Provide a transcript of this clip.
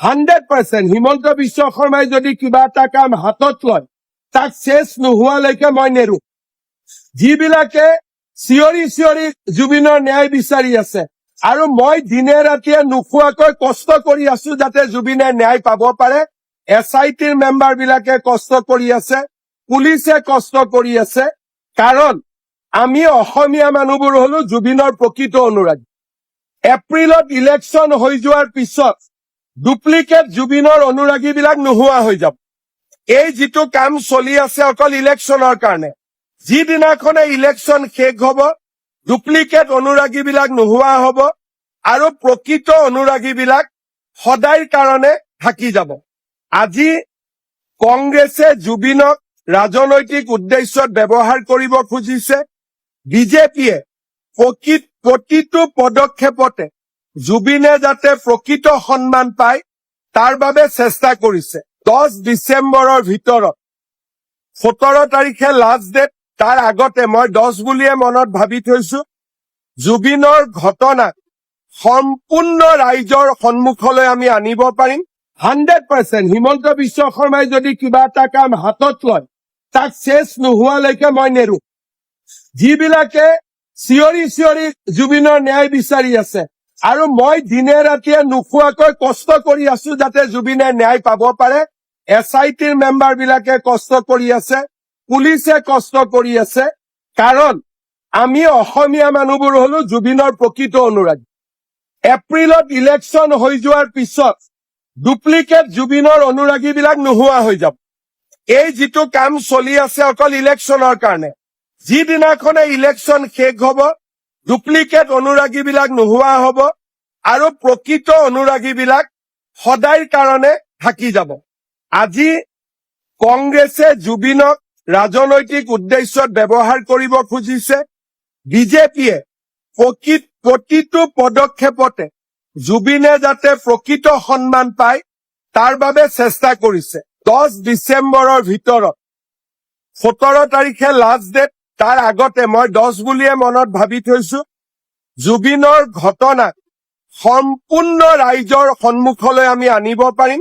Hundred percent Himanta Biswa শৰ্মাই যদি কিবা এটা কাম হাতত লয়, তাক চেচ নোহোৱালৈকে মই নেৰো। যিবিলাকে চিঞৰি চিঞৰি জুবিনৰ ন্যায় বিচাৰি আছে, আৰু মই দিনে ৰাতিয়ে নোখোৱাকৈ কষ্ট কৰি আছো যাতে জুবিনে ন্যায় পাব পাৰে, এছ আই টিৰ মেম্বাৰ বিলাকে কষ্ট কৰি আছে, পুলিচে কষ্ট কৰি আছে, কাৰণ আমি অসমীয়া মানুহবোৰ হলো জুবিনৰ প্ৰকৃত অনুৰাগী। এপ্ৰিলত ইলেকশ্যন হৈ যোৱাৰ পিছত ডুপ্লিকেট জুবিনৰ অনুৰাগী বিলাক নোহোৱা হৈ যাব। এই যিটো কাম চলি আছে অকল ইলেকশ্যনৰ কাৰণে। যিদিনাখনে ইলেকশ্যন শেষ হব, ডুপ্লিকেট অনুৰাগী বিলাক নোহোৱা হব আৰু প্ৰকৃত অনুৰাগী বিলাক সদায়ৰ কাৰণে থাকি যাব। আজি কংগ্ৰেছে জুবিনক ৰাজনৈতিক উদ্দেশ্যত ব্যৱহাৰ কৰিব খুজিছে। বিজেপিয়ে প্ৰতিটো পদক্ষেপতে জুবিনে যাতে প্ৰকৃত সন্মান পায়, তাৰ বাবে চেষ্টা কৰিছে। দহ ডিচেম্বৰৰ ভিতৰত, সোতৰ তাৰিখে লাষ্ট ডেট তাৰ আগতে মই দহ বুলিয়ে মনত ভাবি থৈছো। জুবিনৰ ঘটনাক সম্পূৰ্ণ ৰাইজৰ সন্মুখলৈ আমি আনিব পাৰিম। হাণ্ড্ৰেড পাৰ্চেণ্ট, হিমন্ত বিশ্ব শৰ্মাই যদি কিবা এটা কাম হাতত লয়, তাক চেচ নোহোৱালৈকে মই নেৰো। যিবিলাকে চিঞৰি চিঞৰি জুবিনৰ ন্যায় বিচাৰি আছে আৰু মই দিনে ৰাতিয়ে নোখোৱাকৈ কষ্ট কৰি আছো যাতে জুবিনে ন্যায় পাব পাৰে। এছ আই টিৰ মেম্বাৰ বিলাকে কষ্ট কৰি আছে, পুলিচে কষ্ট কৰি আছে, কাৰণ আমি অসমীয়া মানুহবোৰ হলো জুবিনৰ প্ৰকৃত অনুৰাগী। এপ্ৰিলত ইলেকশ্যন হৈ যোৱাৰ পিছত ডুপ্লিকেট জুবিনৰ অনুৰাগী বিলাক নোহোৱা হৈ যাব। এই যিটো কাম চলি আছে অকল ইলেকশ্যনৰ কাৰণে। যিদিনাখনে ইলেকশ্যন শেষ হব ডুপ্লিকেট অনুৰাগী বিলাক নোহোৱা হব আৰু প্ৰকৃত অনুৰাগী বিলাক সদায়ৰ কাৰণে থাকি যাব। আজি কংগ্ৰেছে জুবিনক ৰাজনৈতিক উদ্দেশ্যত ব্যৱহাৰ কৰিব খুজিছে। বিজেপিয়ে প্ৰকৃত, প্ৰতিটো পদক্ষেপতে জুবিনে যাতে প্ৰকৃত সন্মান পায়, তাৰ বাবে চেষ্টা কৰিছে। দহ ডিচেম্বৰৰ ভিতৰত সোতৰ তাৰিখে লাষ্ট ডেট তাৰ আগতে মই দহ বুলিয়ে মনত ভাবি থৈছো জুবিনৰ ঘটনাক সম্পূৰ্ণ ৰাইজৰ সন্মুখলৈ আমি আনিব পাৰিম।